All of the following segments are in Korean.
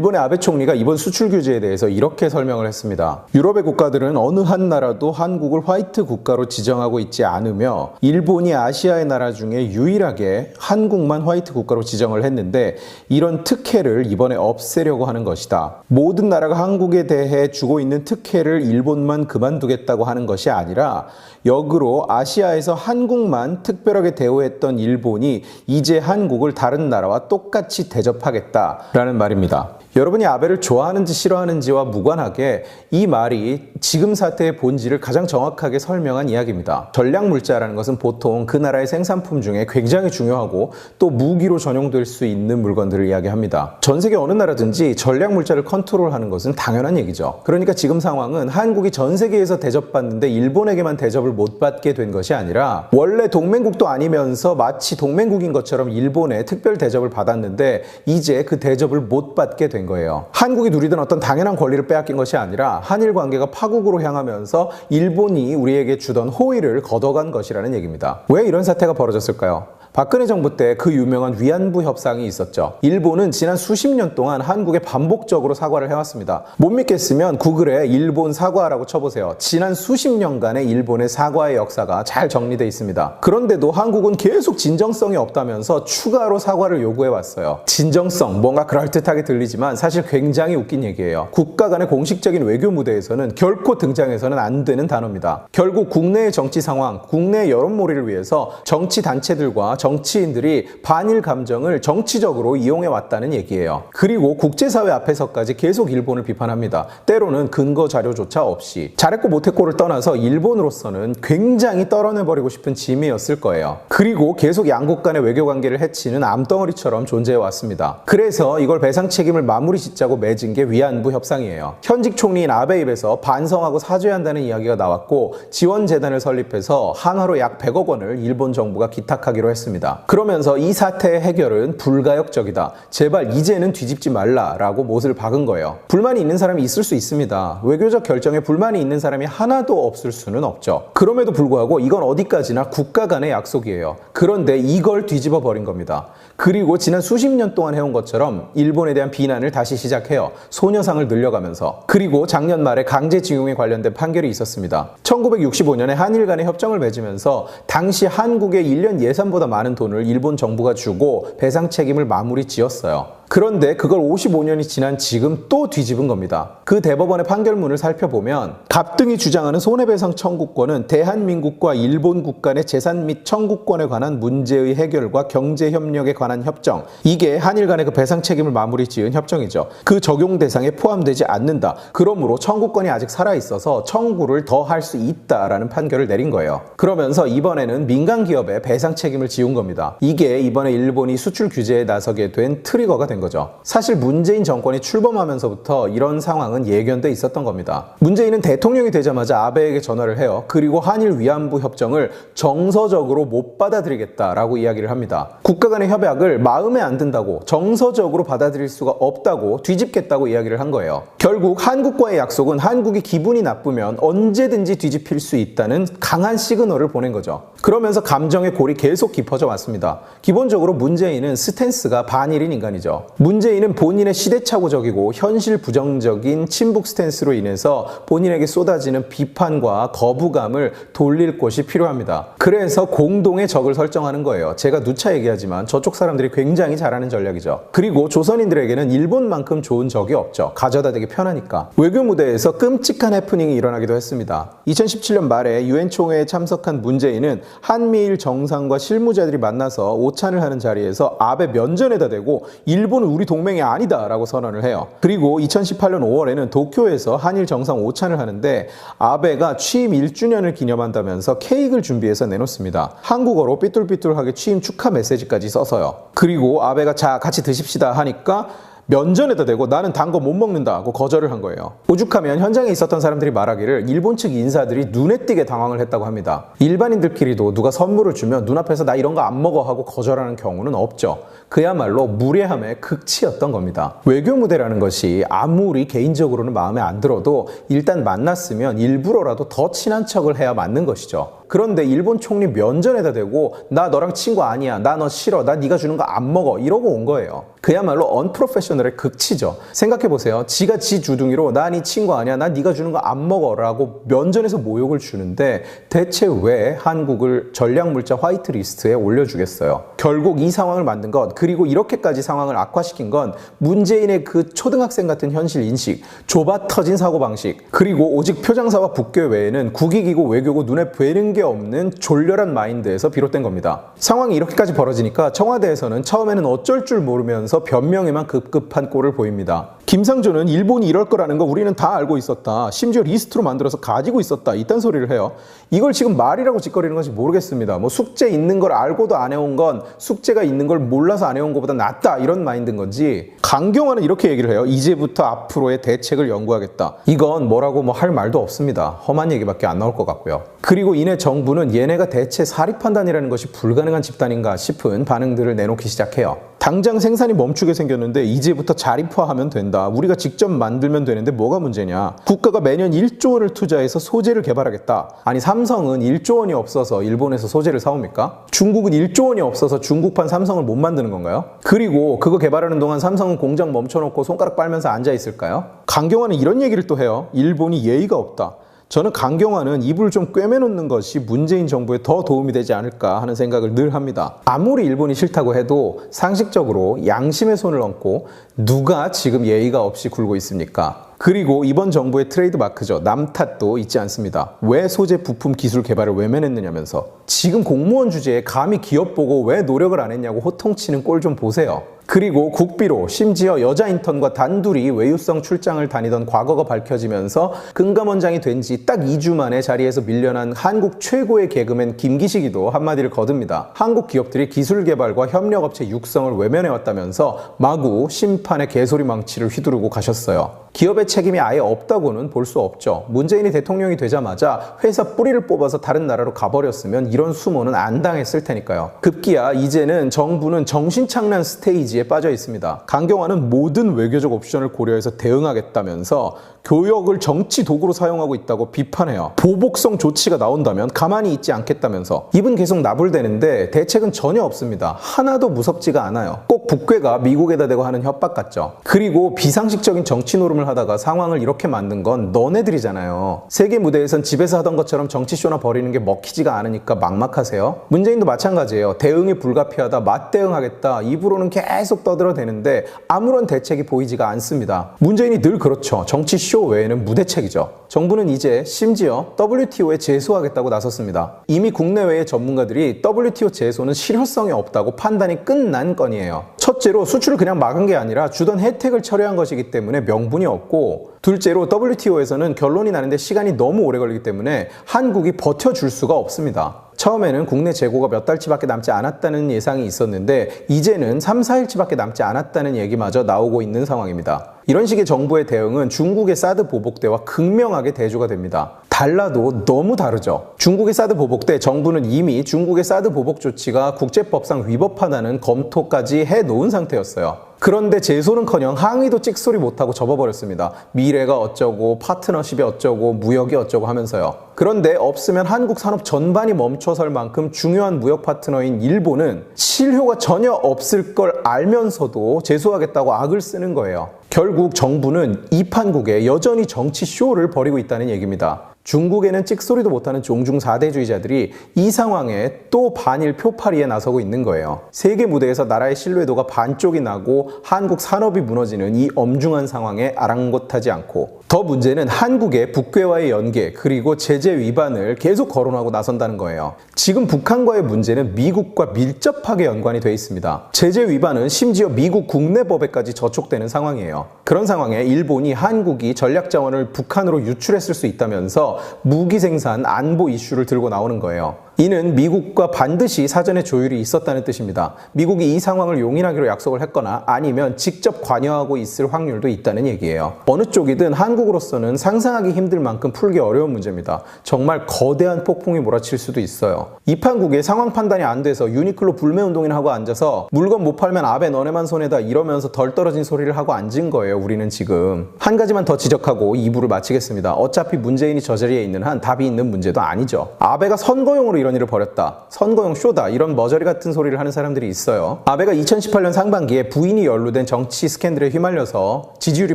일본의 아베 총리가 이번 수출 규제에 대해서 이렇게 설명을 했습니다. 유럽의 국가들은 어느 한 나라도 한국을 화이트 국가로 지정하고 있지 않으며 일본이 아시아의 나라 중에 유일하게 한국만 화이트 국가로 지정을 했는데 이런 특혜를 이번에 없애려고 하는 것이다. 모든 나라가 한국에 대해 주고 있는 특혜를 일본만 그만두겠다고 하는 것이 아니라 역으로 아시아에서 한국만 특별하게 대우했던 일본이 이제 한국을 다른 나라와 똑같이 대접하겠다라는 말입니다. 여러분이 아베를 좋아하는지 싫어하는지와 무관하게 이 말이 지금 사태의 본질을 가장 정확하게 설명한 이야기입니다. 전략 물자라는 것은 보통 그 나라의 생산품 중에 굉장히 중요하고 또 무기로 전용될 수 있는 물건들을 이야기합니다. 전 세계 어느 나라든지 전략 물자를 컨트롤하는 것은 당연한 얘기죠. 그러니까 지금 상황은 한국이 전 세계에서 대접받는데 일본에게만 대접을 못 받게 된 것이 아니라 원래 동맹국도 아니면서 마치 동맹국인 것처럼 일본에 특별 대접을 받았는데 이제 그 대접을 못 받게 된 거예요. 한국이 누리던 어떤 당연한 권리를 빼앗긴 것이 아니라 한일 관계가 파국으로 향하면서 일본이 우리에게 주던 호의를 걷어간 것이라는 얘기입니다. 왜 이런 사태가 벌어졌을까요? 박근혜 정부 때 그 유명한 위안부 협상이 있었죠. 일본은 지난 수십 년 동안 한국에 반복적으로 사과를 해왔습니다. 못 믿겠으면 구글에 일본 사과라고 쳐보세요. 지난 수십 년간의 일본의 사과의 역사가 잘 정리되어 있습니다. 그런데도 한국은 계속 진정성이 없다면서 추가로 사과를 요구해왔어요. 진정성, 뭔가 그럴듯하게 들리지만 사실 굉장히 웃긴 얘기예요. 국가 간의 공식적인 외교 무대에서는 결코 등장해서는 안 되는 단어입니다. 결국 국내의 정치 상황, 국내 여론몰이를 위해서 정치 단체들과 정치인들이 반일 감정을 정치적으로 이용해 왔다는 얘기예요. 그리고 국제사회 앞에서까지 계속 일본을 비판합니다. 때로는 근거 자료조차 없이. 잘했고 못했고를 떠나서 일본으로서는 굉장히 떨어내버리고 싶은 짐이었을 거예요. 그리고 계속 양국 간의 외교 관계를 해치는 암덩어리처럼 존재해 왔습니다. 그래서 이걸 배상 책임을 마무리 짓자고 맺은 게 위안부 협상이에요. 현직 총리인 아베 입에서 반성하고 사죄한다는 이야기가 나왔고 지원재단을 설립해서 한화로 약 100억 원을 일본 정부가 기탁하기로 했습니다. 그러면서 이 사태의 해결은 불가역적이다. 제발 이제는 뒤집지 말라라고 못을 박은 거예요. 불만이 있는 사람이 있을 수 있습니다. 외교적 결정에 불만이 있는 사람이 하나도 없을 수는 없죠. 그럼에도 불구하고 이건 어디까지나 국가 간의 약속이에요. 그런데 이걸 뒤집어 버린 겁니다. 그리고 지난 수십 년 동안 해온 것처럼 일본에 대한 비난을 다시 시작해요. 소녀상을 늘려가면서. 그리고 작년 말에 강제징용에 관련된 판결이 있었습니다. 1965년에 한일 간의 협정을 맺으면서 당시 한국의 1년 예산보다 많은 돈을 일본 정부가 주고 배상 책임을 마무리 지었어요. 그런데 그걸 55년이 지난 지금 또 뒤집은 겁니다. 그 대법원의 판결문을 살펴보면 갑등이 주장하는 손해배상 청구권은 대한민국과 일본 국 간의 재산 및 청구권에 관한 문제의 해결과 경제협력에 관한 협정. 이게 한일 간의 그 배상 책임을 마무리 지은 협정이죠. 그 적용 대상에 포함되지 않는다. 그러므로 청구권이 아직 살아있어서 청구를 더 할 수 있다라는 판결을 내린 거예요. 그러면서 이번에는 민간 기업에 배상 책임을 지운 겁니다. 이게 이번에 일본이 수출 규제에 나서게 된 트리거가 된 거죠. 사실 문재인 정권이 출범하면서부터 이런 상황은 예견돼 있었던 겁니다. 문재인은 대통령이 되자마자 아베에게 전화를 해요. 그리고 한일 위안부 협정을 정서적으로 못 받아들이겠다라고 이야기를 합니다. 국가 간의 협약을 마음에 안 든다고 정서적으로 받아들일 수가 없다고 뒤집겠다고 이야기를 한 거예요. 결국 한국과의 약속은 한국이 기분이 나쁘면 언제든지 뒤집힐 수 있다는 강한 시그널을 보낸 거죠. 그러면서 감정의 골이 계속 깊어져 왔습니다. 기본적으로 문재인은 스탠스가 반일인 인간이죠. 문재인은 본인의 시대착오적이고 현실 부정적인 친북 스탠스로 인해서 본인에게 쏟아지는 비판과 거부감을 돌릴 곳이 필요합니다. 그래서 공동의 적을 설정하는 거예요. 제가 누차 얘기하지만 저쪽 사람들이 굉장히 잘하는 전략이죠. 그리고 조선인들에게는 일본만큼 좋은 적이 없죠. 가져다 대기 편하니까. 외교 무대에서 끔찍한 해프닝이 일어나기도 했습니다. 2017년 말에 유엔 총회에 참석한 문재인은 한미일 정상과 실무자들이 만나서 오찬을 하는 자리에서 아베 면전에다 대고 일본 은 우리 동맹이 아니다라고 선언을 해요. 그리고 2018년 5월에는 도쿄에서 한일 정상 오찬을 하는데 아베가 취임 1주년을 기념한다면서 케이크를 준비해서 내놓습니다. 한국어로 삐뚤삐뚤하게 취임 축하 메시지까지 써서요. 그리고 아베가 자 같이 드십시다 하니까 면전에다 대고 나는 단 거 못 먹는다고 거절을 한 거예요. 오죽하면 현장에 있었던 사람들이 말하기를 일본 측 인사들이 눈에 띄게 당황을 했다고 합니다. 일반인들끼리도 누가 선물을 주면 눈앞에서 나 이런 거 안 먹어 하고 거절하는 경우는 없죠. 그야말로 무례함의 극치였던 겁니다. 외교 무대라는 것이 아무리 개인적으로는 마음에 안 들어도 일단 만났으면 일부러라도 더 친한 척을 해야 맞는 것이죠. 그런데 일본 총리 면전에다 대고 나 너랑 친구 아니야. 나 너 싫어. 나 네가 주는 거 안 먹어. 이러고 온 거예요. 그야말로 언프로페셔널의 극치죠. 생각해보세요. 지가 지 주둥이로 나네 친구 아니야. 나 네가 주는 거 안 먹어 라고 면전에서 모욕을 주는데 대체 왜 한국을 전략물자 화이트리스트에 올려주겠어요. 결국 이 상황을 만든 것 그리고 이렇게까지 상황을 악화시킨 건 문재인의 그 초등학생 같은 현실 인식, 좁아 터진 사고방식 그리고 오직 표장사와 북괴 외에는 국익이고 외교고 눈에 뵈는 게 없는 졸렬한 마인드에서 비롯된 겁니다. 상황이 이렇게까지 벌어지니까 청와대에서는 처음에는 어쩔 줄 모르 면서 변명에만 급급한 꼴을 보입니다. 김상조는 일본이 이럴 거라는 거 우리는 다 알고 있었다. 심지어 리스트로 만들어서 가지고 있었다. 이딴 소리를 해요. 이걸 지금 말이라고 짓거리는 건지 모르겠습니다. 뭐 숙제 있는 걸 알고도 안 해온 건 숙제가 있는 걸 몰라서 안 해온 것보다 낫다. 이런 마인드인 건지. 강경화는 이렇게 얘기를 해요. 이제부터 앞으로의 대책을 연구하겠다. 이건 뭐라고 뭐 할 말도 없습니다. 험한 얘기밖에 안 나올 것 같고요. 그리고 이내 정부는 얘네가 대체 사립 판단이라는 것이 불가능한 집단인가 싶은 반응들을 내놓기 시작해요. 당장 생산이 멈추게 생겼는데 이제부터 자립화하면 된다. 우리가 직접 만들면 되는데 뭐가 문제냐? 국가가 매년 1조 원을 투자해서 소재를 개발하겠다. 아니 삼성은 1조 원이 없어서 일본에서 소재를 사옵니까? 중국은 1조 원이 없어서 중국판 삼성을 못 만드는 건가요? 그리고 그거 개발하는 동안 삼성은 공장 멈춰놓고 손가락 빨면서 앉아 있을까요? 강경화는 이런 얘기를 또 해요. 일본이 예의가 없다. 저는 강경화는 입을 좀 꿰매놓는 것이 문재인 정부에 더 도움이 되지 않을까 하는 생각을 늘 합니다. 아무리 일본이 싫다고 해도 상식적으로 양심의 손을 얹고 누가 지금 예의가 없이 굴고 있습니까? 그리고 이번 정부의 트레이드 마크죠. 남 탓도 있지 않습니다. 왜 소재 부품 기술 개발을 외면했느냐면서 지금 공무원 주제에 감히 기업 보고 왜 노력을 안 했냐고 호통치는 꼴 좀 보세요. 그리고 국비로 심지어 여자 인턴과 단둘이 외유성 출장을 다니던 과거가 밝혀지면서 금감원장이 된 지 딱 2주 만에 자리에서 밀려난 한국 최고의 개그맨 김기식이도 한마디를 거듭니다. 한국 기업들이 기술 개발과 협력업체 육성을 외면해왔다면서 마구 심판의 개소리 망치를 휘두르고 가셨어요. 기업의 책임이 아예 없다고는 볼 수 없죠. 문재인이 대통령이 되자마자 회사 뿌리를 뽑아서 다른 나라로 가버렸으면 이런 수모는 안 당했을 테니까요. 급기야 이제는 정부는 정신착란 스테이지에 빠져 있습니다. 강경화는 모든 외교적 옵션을 고려해서 대응하겠다면서 교역을 정치 도구로 사용하고 있다고 비판해요. 보복성 조치가 나온다면 가만히 있지 않겠다면서 입은 계속 나불대는데 대책은 전혀 없습니다. 하나도 무섭지가 않아요. 꼭 북괴가 미국에다 대고 하는 협박 같죠. 그리고 비상식적인 정치 노름을 하다가 상황을 이렇게 만든 건 너네들이잖아요. 세계 무대에선 집에서 하던 것처럼 정치쇼나 벌이는 게 먹히지가 않으니까 막막하세요. 문재인도 마찬가지예요. 대응이 불가피하다, 맞대응하겠다, 입으로는 계속 떠들어대는데 아무런 대책이 보이지가 않습니다. 문재인이 늘 그렇죠. 정치쇼 외에는 무대책이죠. 정부는 이제 심지어 WTO에 제소하겠다고 나섰습니다. 이미 국내외의 전문가들이 WTO 제소는 실효성이 없다고 판단이 끝난 건이에요. 첫째로 수출을 그냥 막은 게 아니라 주던 혜택을 철회한 것이기 때문에 명분이 없고 둘째로 WTO에서는 결론이 나는데 시간이 너무 오래 걸리기 때문에 한국이 버텨줄 수가 없습니다. 처음에는 국내 재고가 몇 달치밖에 남지 않았다는 예상이 있었는데 이제는 3, 4일치밖에 남지 않았다는 얘기마저 나오고 있는 상황입니다. 이런 식의 정부의 대응은 중국의 사드 보복 때와 극명하게 대조가 됩니다. 달라도 너무 다르죠. 중국의 사드 보복 때 정부는 이미 중국의 사드 보복 조치가 국제법상 위법하다는 검토까지 해 놓은 상태였어요. 그런데 제소는커녕 항의도 찍소리 못하고 접어버렸습니다. 미래가 어쩌고 파트너십이 어쩌고 무역이 어쩌고 하면서요. 그런데 없으면 한국 산업 전반이 멈춰설 만큼 중요한 무역 파트너인 일본은 실효가 전혀 없을 걸 알면서도 제소하겠다고 악을 쓰는 거예요. 결국 정부는 이 판국에 여전히 정치 쇼를 벌이고 있다는 얘기입니다. 중국에는 찍소리도 못하는 종중 4대주의자들이 이 상황에 또 반일 표파리에 나서고 있는 거예요. 세계 무대에서 나라의 신뢰도가 반쪽이 나고 한국 산업이 무너지는 이 엄중한 상황에 아랑곳하지 않고 더 문제는 한국의 북괴와의 연계 그리고 제재 위반을 계속 거론하고 나선다는 거예요. 지금 북한과의 문제는 미국과 밀접하게 연관이 돼 있습니다. 제재 위반은 심지어 미국 국내 법에까지 저촉되는 상황이에요. 그런 상황에 일본이 한국이 전략 자원을 북한으로 유출했을 수 있다면서 무기 생산 안보 이슈를 들고 나오는 거예요. 이는 미국과 반드시 사전에 조율이 있었다는 뜻입니다. 미국이 이 상황을 용인하기로 약속을 했거나 아니면 직접 관여하고 있을 확률도 있다는 얘기예요. 어느 쪽이든 한국으로서는 상상하기 힘들 만큼 풀기 어려운 문제입니다. 정말 거대한 폭풍이 몰아칠 수도 있어요. 이 판국의 상황 판단이 안 돼서 유니클로 불매 운동이나 하고 앉아서 물건 못 팔면 아베 너네만 손해다 이러면서 덜 떨어진 소리를 하고 앉은 거예요. 우리는 지금. 한 가지만 더 지적하고 2부를 마치겠습니다. 어차피 문재인이 저 자리에 있는 한 답이 있는 문제도 아니죠. 아베가 선거용으로 이런 일을 벌였다. 선거용 쇼다. 이런 머저리 같은 소리를 하는 사람들이 있어요. 아베가 2018년 상반기에 부인이 연루된 정치 스캔들에 휘말려서 지지율이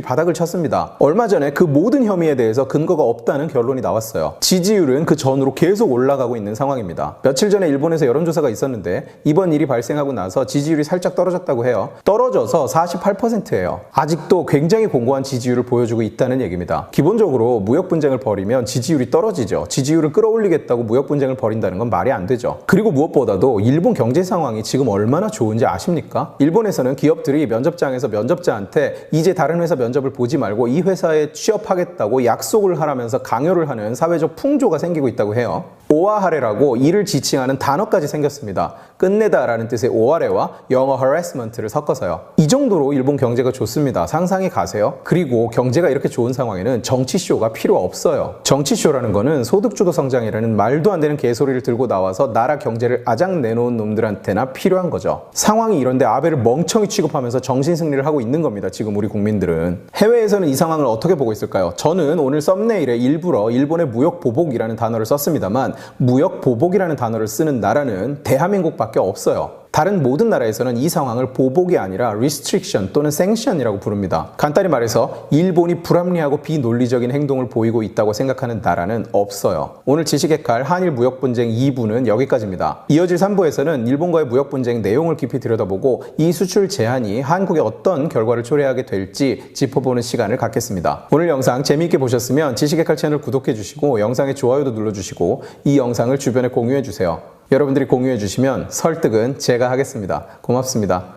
바닥을 쳤습니다. 얼마 전에 그 모든 혐의에 대해서 근거가 없다는 결론이 나왔어요. 지지율은 그 전으로 계속 올라가고 있는 상황입니다. 며칠 전에 일본에서 여론조사가 있었는데 이번 일이 발생하고 나서 지지율이 살짝 떨어졌다고 해요. 떨어져서 48%예요. 아직도 굉장히 공고한 지지율을 보여주고 있다는 얘기입니다. 기본적으로 무역 분쟁을 벌이면 지지율이 떨어지죠. 지지율을 끌어올리겠다고 무역 분쟁을 벌인다는 건 말이 안 되죠. 그리고 무엇보다도 일본 경제 상황이 지금 얼마나 좋은지 아십니까? 일본에서는 기업들이 면접장에서 면접자한테 이제 다른 회사 면접을 보지 말고 이 회사에 취업하겠다고 약속을 하라면서 강요를 하는 사회적 풍조가 생기고 있다고 해요. 오아하레라고 이를 지칭하는 단어까지 생겼습니다. 끝내다라는 뜻의 오아레와 영어 harassment를 섞어서요. 이 정도로 일본 경제가 좋습니다. 상상이 가세요? 그리고 경제가 이렇게 좋은 상황에는 정치쇼가 필요 없어요. 정치쇼라는 거는 소득주도 성장이라는 말도 안 되는 개소리를 들고 나와서 나라 경제를 아작 내놓은 놈들한테나 필요한 거죠. 상황이 이런데 아베를 멍청이 취급하면서 정신 승리를 하고 있는 겁니다. 지금 우리 국민들은. 해외에서는 이 상황을 어떻게 보고 있을까요? 저는 오늘 썸네일에 일부러 일본의 무역 보복이라는 단어를 썼습니다만 무역 보복이라는 단어를 쓰는 나라는 대한민국밖에 없어요. 다른 모든 나라에서는 이 상황을 보복이 아니라 restriction 또는 sanction이라고 부릅니다. 간단히 말해서 일본이 불합리하고 비논리적인 행동을 보이고 있다고 생각하는 나라는 없어요. 오늘 지식의 칼 한일 무역 분쟁 2부는 여기까지입니다. 이어질 3부에서는 일본과의 무역 분쟁 내용을 깊이 들여다보고 이 수출 제한이 한국에 어떤 결과를 초래하게 될지 짚어보는 시간을 갖겠습니다. 오늘 영상 재미있게 보셨으면 지식의 칼 채널 구독해 주시고 영상에 좋아요도 눌러 주시고 이 영상을 주변에 공유해 주세요. 여러분들이 공유해 주시면 설득은 제가 하겠습니다. 고맙습니다.